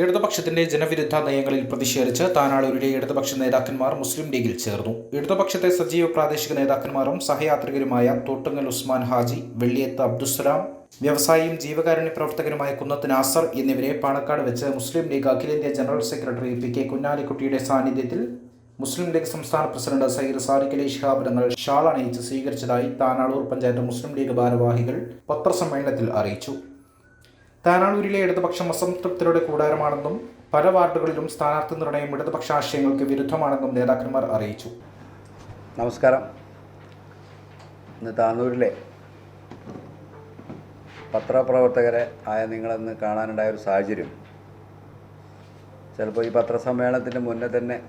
ഇടതുപക്ഷത്തിന്റെ ജനവിരുദ്ധ നയങ്ങളിൽ പ്രതിഷേധിച്ച് താനാളൂരിലെ ഇടതുപക്ഷ നേതാക്കന്മാർ മുസ്ലിം ലീഗിൽ ചേർന്നു. ഇടതുപക്ഷത്തെ സജീവ പ്രാദേശിക നേതാക്കന്മാരും സഹയാത്രികരുമായ തോട്ടുങ്ങൽ ഉസ്മാൻ ഹാജി വെള്ളിയത്ത് അബ്ദുസ്സലാം വ്യവസായിയും ജീവകാരുണ്യ പ്രവർത്തകരുമായ കുന്നത്ത് നാസർ എന്നിവരെ പാണക്കാട് വെച്ച് മുസ്ലിം ലീഗ് അഖിലേന്ത്യാ ജനറൽ സെക്രട്ടറി പി കെ കുഞ്ഞാലിക്കുട്ടിയുടെ സാന്നിധ്യത്തിൽ മുസ്ലിം ലീഗ് സംസ്ഥാന പ്രസിഡന്റ് സയ്യിദ് സാദിഖ് അലി ഷിഹാബ് തങ്ങൾ ഷാൾ അണിയിച്ച് സ്വീകരിച്ചതായി താനാളൂർ പഞ്ചായത്ത് മുസ്ലിം ലീഗ് ഭാരവാഹികൾ പത്രസമ്മേളനത്തിൽ അറിയിച്ചു. താനാളൂരിലെ ഇടതുപക്ഷം അസംതൃപ്തരുടെ കൂടാരമാണെന്നും പല വാർഡുകളിലും സ്ഥാനാർത്ഥി നിർണയം ഇടതുപക്ഷ ആശയങ്ങൾക്ക് വിരുദ്ധമാണെന്നും നേതാക്കന്മാർ അറിയിച്ചു. നമസ്കാരം. ഇന്ന് താനൂരിലെ പത്രപ്രവർത്തകരെ ആയ നിങ്ങളെന്ന് കാണാനുണ്ടായ ഒരു സാഹചര്യം. ചിലപ്പോൾ ഈ പത്രസമ്മേളനത്തിന് മുന്നേ തന്നെ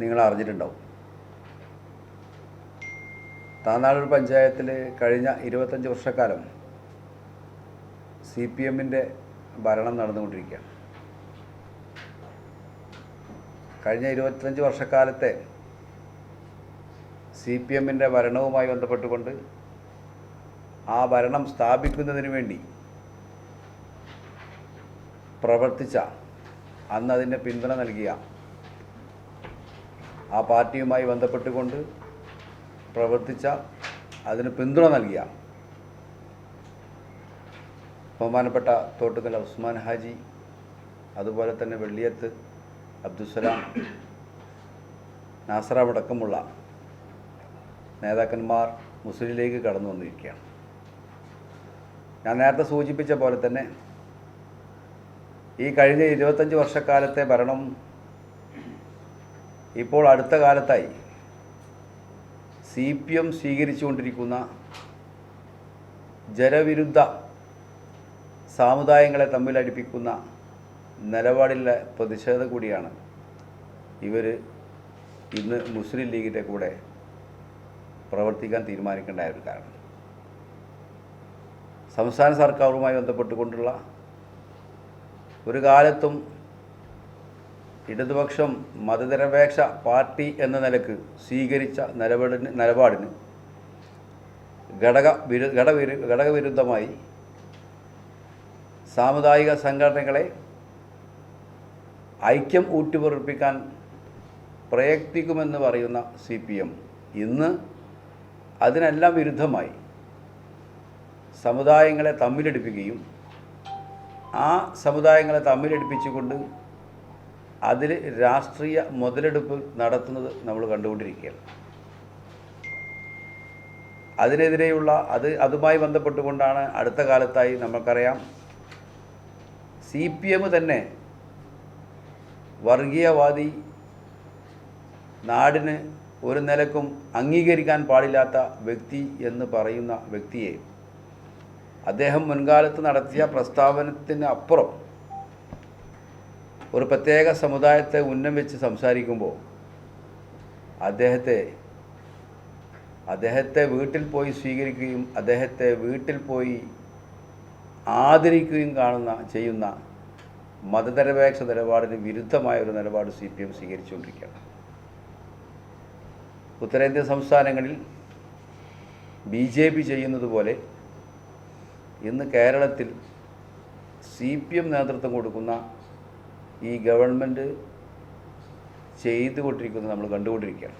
നിങ്ങൾ അറിഞ്ഞിട്ടുണ്ടാവും. താനാളൂർ പഞ്ചായത്തിൽ കഴിഞ്ഞ ഇരുപത്തഞ്ച് വർഷക്കാലം സി പി എമ്മിന്റെ ഭരണം നടന്നുകൊണ്ടിരിക്കുകയാണ്. കഴിഞ്ഞ ഇരുപത്തഞ്ച് വർഷക്കാലത്തെ സി പി എമ്മിന്റെ ഭരണവുമായി ബന്ധപ്പെട്ടുകൊണ്ട് ആ ഭരണം സ്ഥാപിക്കുന്നതിന് വേണ്ടി പ്രവർത്തിച്ച അന്ന് അതിന്റെ പിന്തുണ നൽകിയ ആ പാർട്ടിയുമായി ബന്ധപ്പെട്ടുകൊണ്ട് പ്രവർത്തിച്ച അതിന് പിന്തുണ നൽകിയ ബഹുമാനപ്പെട്ട തോട്ടുകൽ ഉസ്മാൻ ഹാജി അതുപോലെ തന്നെ വെള്ളിയത്ത് അബ്ദുസലാം നാസറാം അടക്കമുള്ള നേതാക്കന്മാർ മുസ്ലിം ലീഗ് കടന്നു വന്നിരിക്കുകയാണ്. ഞാൻ നേരത്തെ സൂചിപ്പിച്ച പോലെ തന്നെ ഈ കഴിഞ്ഞ ഇരുപത്തഞ്ച് വർഷക്കാലത്തെ ഭരണം ഇപ്പോൾ അടുത്ത കാലത്തായി സി പി എം സ്വീകരിച്ചുകൊണ്ടിരിക്കുന്ന ജനവിരുദ്ധ സാമുദായങ്ങളെ തമ്മിലടിപ്പിക്കുന്ന നിലപാടിലെ പ്രതിഷേധം കൂടിയാണ്. ഇവർ ഇന്ന് മുസ്ലിം ലീഗിന്റെ കൂടെ പ്രവർത്തിക്കാൻ തീരുമാനിക്കേണ്ടായ ഒരു കാരണം. സംസ്ഥാന സർക്കാരുമായി ബന്ധപ്പെട്ടുകൊണ്ടുള്ള ഒരു കാലത്തും ഇടതുപക്ഷം മതനിരപേക്ഷ പാർട്ടി എന്ന നിലയ്ക്ക് സ്വീകരിച്ച നിലപാടിന് നിലപാടിന് ഘടക വിരു ഘടവിരു ഘടകവിരുദ്ധമായി സാമുദായിക സംഘടനകളെ ഐക്യം ഊട്ടിപ്പുറപ്പിക്കാൻ പ്രയത്നിക്കുമെന്ന് പറയുന്ന സി പി എം ഇന്ന് അതിനെല്ലാം വിരുദ്ധമായി സമുദായങ്ങളെ തമ്മിലടിപ്പിക്കുകയും ആ സമുദായങ്ങളെ തമ്മിലടിപ്പിച്ചുകൊണ്ട് അതിൽ രാഷ്ട്രീയ മുതലെടുപ്പ് നടത്തുന്നത് നമ്മൾ കണ്ടുകൊണ്ടിരിക്കുകയാണ്. അതിനെതിരെയുള്ള അത് അതുമായി ബന്ധപ്പെട്ടുകൊണ്ടാണ് അടുത്ത കാലത്തായി നമുക്കറിയാം സി പി എം തന്നെ വർഗീയവാദി നാടിന് ഒരു നിലക്കും അംഗീകരിക്കാൻ പാടില്ലാത്ത വ്യക്തി എന്ന് പറയുന്ന വ്യക്തിയെ അദ്ദേഹം മുൻകാലത്ത് നടത്തിയ പ്രസ്താവനത്തിന് അപ്പുറം ഒരു പ്രത്യേക സമുദായത്തെ ഉന്നം വെച്ച് സംസാരിക്കുമ്പോൾ അദ്ദേഹത്തെ അദ്ദേഹത്തെ വീട്ടിൽ പോയി സ്വീകരിക്കുകയും അദ്ദേഹത്തെ വീട്ടിൽ പോയി ആദരിക്കുകയും കാണുന്ന ചെയ്യുന്ന മതനിരപേക്ഷ നിലപാടിന് വിരുദ്ധമായ ഒരു നിലപാട് സി പി എം സ്വീകരിച്ചുകൊണ്ടിരിക്കുകയാണ്. ഉത്തരേന്ത്യൻ സംസ്ഥാനങ്ങളിൽ ബി ജെ പി ചെയ്യുന്നത് പോലെ ഇന്ന് കേരളത്തിൽ സി പി എം നേതൃത്വം കൊടുക്കുന്ന ഈ ഗവൺമെന്റ് ചെയ്തുകൊണ്ടിരിക്കുന്നത് നമ്മൾ കണ്ടുകൊണ്ടിരിക്കുകയാണ്.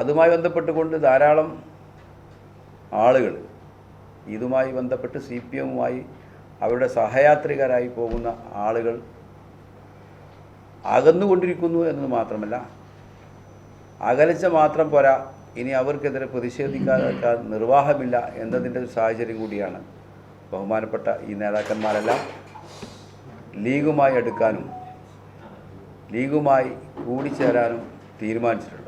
അതുമായി ബന്ധപ്പെട്ടുകൊണ്ട് ധാരാളം ആളുകൾ ഇതുമായി ബന്ധപ്പെട്ട് സി പി എമ്മുമായി അവരുടെ സഹയാത്രികരായി പോകുന്ന ആളുകൾ അകന്നുകൊണ്ടിരിക്കുന്നു എന്നത് മാത്രമല്ല അകലിച്ച മാത്രം പോരാ ഇനി അവർക്കെതിരെ പ്രതിഷേധിക്കാൻ നിർവാഹമില്ല എന്നതിന്റെ ഒരു സാഹചര്യം കൂടിയാണ് ബഹുമാനപ്പെട്ട ഈ നേതാക്കന്മാരെല്ലാം ലീഗുമായി എടുക്കാനും ലീഗുമായി കൂടിച്ചേരാനും തീരുമാനിച്ചിട്ടുള്ളത്.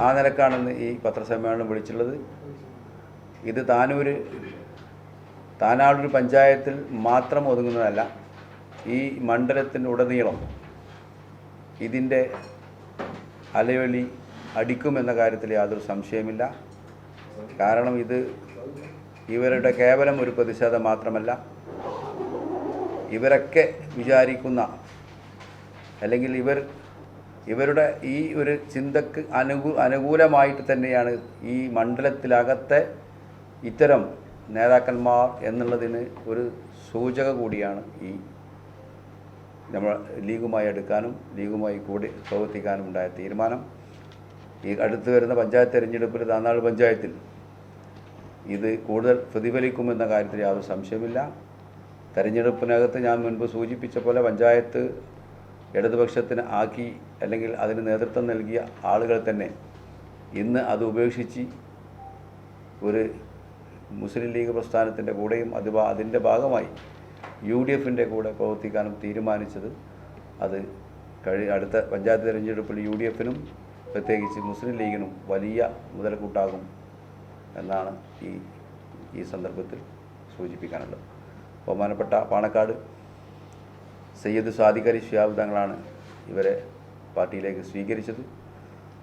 ആ നിലക്കാണെന്ന് ഈ പത്രസമ്മേളനം വിളിച്ചുള്ളത് ഇത് താനൂർ താനാളൂർ പഞ്ചായത്തിൽ മാത്രം ഒതുങ്ങുന്നതല്ല ഈ മണ്ഡലത്തിന്റെ ഉടനീളം ഇതിന്റെ അലയൊലി അടിക്കുമെന്ന കാര്യത്തിൽ യാതൊരു സംശയമില്ല. കാരണം ഇത് ഇവരുടെ കേവലം ഒരു പ്രതിഷേധം മാത്രമല്ല ഇവരൊക്കെ വിചാരിക്കുന്ന അല്ലെങ്കിൽ ഇവർ ഇവരുടെ ഈ ഒരു ചിന്തക്ക് അനുകൂ അനുകൂലമായിട്ട് തന്നെയാണ് ഈ മണ്ഡലത്തിലകത്തെ ഇത്തരം നേതാക്കന്മാർ എന്നുള്ളതിന് ഒരു സൂചക കൂടിയാണ് ഈ നമ്മൾ ലീഗുമായി എടുക്കാനും ലീഗുമായി കൂടി പ്രവർത്തിക്കാനും ഉണ്ടായ തീരുമാനം. ഈ അടുത്ത് വരുന്ന പഞ്ചായത്ത് തെരഞ്ഞെടുപ്പിൽ താന്നാൾ പഞ്ചായത്തിൽ ഇത് കൂടുതൽ പ്രതിഫലിക്കുമെന്ന കാര്യത്തിൽ യാതൊരു സംശയമില്ല തെരഞ്ഞെടുപ്പിനകത്ത് ഞാൻ മുൻപ് സൂചിപ്പിച്ച പോലെ പഞ്ചായത്ത് ഇടതുപക്ഷത്തിന് ആക്കി അല്ലെങ്കിൽ അതിന് നേതൃത്വം നൽകിയ ആളുകൾ തന്നെ ഇന്ന് അത് ഉപേക്ഷിച്ച് ഒരു മുസ്ലിം ലീഗ് പ്രസ്ഥാനത്തിന്റെ കൂടെയും അത് അതിന്റെ ഭാഗമായി യു ഡി എഫിന്റെ കൂടെ പ്രവർത്തിക്കാനും തീരുമാനിച്ചത് അത് കഴി അടുത്ത പഞ്ചായത്ത് തിരഞ്ഞെടുപ്പിൽ യു ഡി എഫിനും പ്രത്യേകിച്ച് മുസ്ലിം ലീഗിനും വലിയ മുതൽക്കൂട്ടാകും എന്നാണ് ഈ ഈ സന്ദർഭത്തിൽ സൂചിപ്പിക്കാനുള്ളത്. ബഹുമാനപ്പെട്ട പാണക്കാട് സയ്യദ് സാദിഖ് അലി ഷിയാബ് തങ്ങളാണ് ഇവരെ പാർട്ടിയിലേക്ക് സ്വീകരിച്ചത്.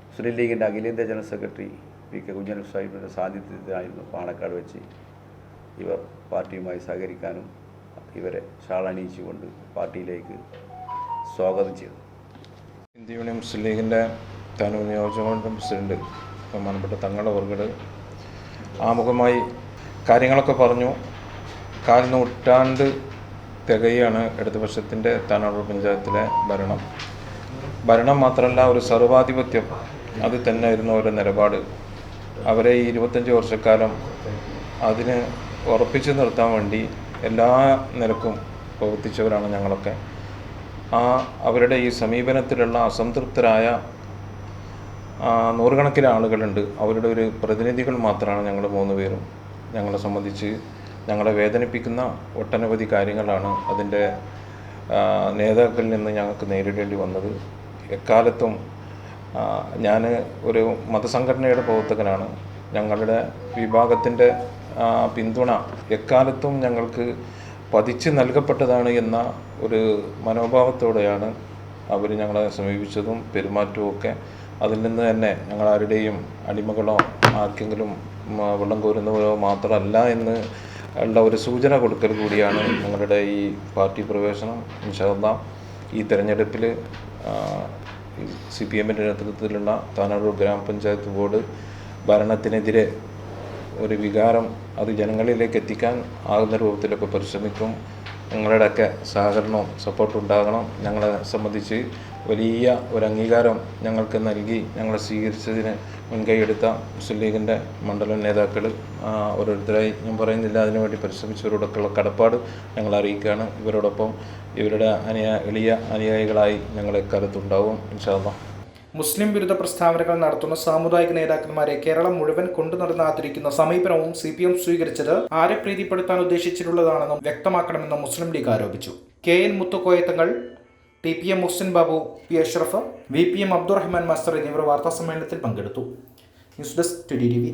മുസ്ലിം ലീഗിന്റെ അഖിലേന്ത്യാ ജനറൽ സെക്രട്ടറി പി കെ കുഞ്ഞനു സാഹിബിന്റെ സാന്നിധ്യത്തിലായിരുന്നു പാണക്കാട് വെച്ച് ഇവർ പാർട്ടിയുമായി സഹകരിക്കാനും ഇവരെ ഷാളണിയിച്ചുകൊണ്ട് പാർട്ടിയിലേക്ക് സ്വാഗതം ചെയ്തു. ഇന്ത്യ യൂണിയൻ മുസ്ലിം ലീഗിന്റെ താനൂർ നിയോജകമണ്ഡലം പ്രസിഡന്റ് ബഹുമാനപ്പെട്ട തങ്ങളുടെ വർഗഡ് ആമുഖമായി കാര്യങ്ങളൊക്കെ പറഞ്ഞു. കാൽ നൂറ്റാണ്ട് തികയാണ് ഇടതുപക്ഷത്തിന്റെ താനാളൂർ പഞ്ചായത്തിലെ ഭരണം. ഭരണം മാത്രമല്ല ഒരു സർവാധിപത്യം. അത് തന്നെയായിരുന്നു അവരുടെ നിലപാട്. അവരെ ഈ ഇരുപത്തഞ്ച് വർഷക്കാലം അതിന് ഉറപ്പിച്ചു നിർത്താൻ വേണ്ടി എല്ലാ നിരക്കും പ്രവർത്തിച്ചവരാണ് ഞങ്ങളൊക്കെ. ആ അവരുടെ ഈ സമീപനത്തിലുള്ള അസംതൃപ്തരായ നൂറുകണക്കിന് ആളുകളുണ്ട്. അവരുടെ ഒരു പ്രതിനിധികൾ മാത്രമാണ് ഞങ്ങൾ മൂന്ന് പേരും. ഞങ്ങളെ സംബന്ധിച്ച് ഞങ്ങളെ വേദനിപ്പിക്കുന്ന ഒട്ടനവധി കാര്യങ്ങളാണ് അതിന്റെ നേതാക്കളിൽ നിന്ന് ഞങ്ങൾക്ക് നേരിടേണ്ടി വന്നത്. എക്കാലത്തും ഞാൻ ഒരു മതസംഘടനയുടെ പ്രവർത്തകനാണ്. ഞങ്ങളുടെ വിഭാഗത്തിന്റെ പിന്തുണ എക്കാലത്തും ഞങ്ങൾക്ക് പതിച്ച് നൽകപ്പെട്ടതാണ് എന്ന ഒരു മനോഭാവത്തോടെയാണ് അവർ ഞങ്ങളെ സമീപിച്ചതും പെരുമാറ്റവും ഒക്കെ. അതിൽ നിന്ന് തന്നെ ഞങ്ങളാരുടെയും അടിമകളോ ആർക്കെങ്കിലും വെള്ളം കോരുന്നവരോ മാത്രമല്ല എന്ന് ഉള്ള ഒരു സൂചന കൊടുക്കൽ കൂടിയാണ് ഞങ്ങളുടെ ഈ പാർട്ടി പ്രവേശനം. ഇൻഷാല്ല ഈ തെരഞ്ഞെടുപ്പിൽ സി പി എമ്മിന്റെ നേതൃത്വത്തിലുള്ള താനാളൂർ ഗ്രാമപഞ്ചായത്ത് ബോർഡ് ഭരണത്തിനെതിരെ ഒരു വികാരം അത് ജനങ്ങളിലേക്ക് എത്തിക്കാൻ ആകുന്ന രൂപത്തിലൊക്കെ പരിശ്രമിക്കും. നിങ്ങളുടെയൊക്കെ സഹകരണവും സപ്പോർട്ടും ഉണ്ടാകണം. ഞങ്ങളെ സംബന്ധിച്ച് വലിയ ഒരു അംഗീകാരം ഞങ്ങൾക്ക് നൽകി ഞങ്ങളെ സ്വീകരിച്ചതിന് മുൻകൈയെടുത്ത മുസ്ലിം ലീഗിന്റെ മണ്ഡലം നേതാക്കൾ ഓരോരുത്തരായി ഞാൻ പറയുന്നില്ല അതിനുവേണ്ടി പരിശ്രമിച്ചവരോടൊക്കെയുള്ള കടപ്പാട് ഞങ്ങൾ അറിയിക്കുകയാണ്. ഇവരോടൊപ്പം ഇവരുടെ അനുയ എളിയ അനുയായികളായി ഞങ്ങളെ കാലത്തുണ്ടാവും ഇൻഷാല്ലാ മുസ്ലിം വിരുദ്ധ പ്രസ്താവനകൾ നടത്തുന്ന സാമുദായിക നേതാക്കന്മാരെ കേരളം മുഴുവൻ കൊണ്ടു നടന്ന് ആദരിക്കുന്ന സമീപനവും സി പി എം സ്വീകരിച്ചത് ആരെ പ്രീതിപ്പെടുത്താൻ ഉദ്ദേശിച്ചിട്ടുള്ളതാണെന്നും വ്യക്തമാക്കണമെന്നും മുസ്ലിം ലീഗ് ആരോപിച്ചു. K N മുത്തുക്കോയത്തങ്ങൾ T P M Muhsin Babu P Ashraf V P M Abdurahman master എന്നിവർ വാർത്താ സമ്മേളനത്തിൽ പങ്കെടുത്തു. News desk T D T V.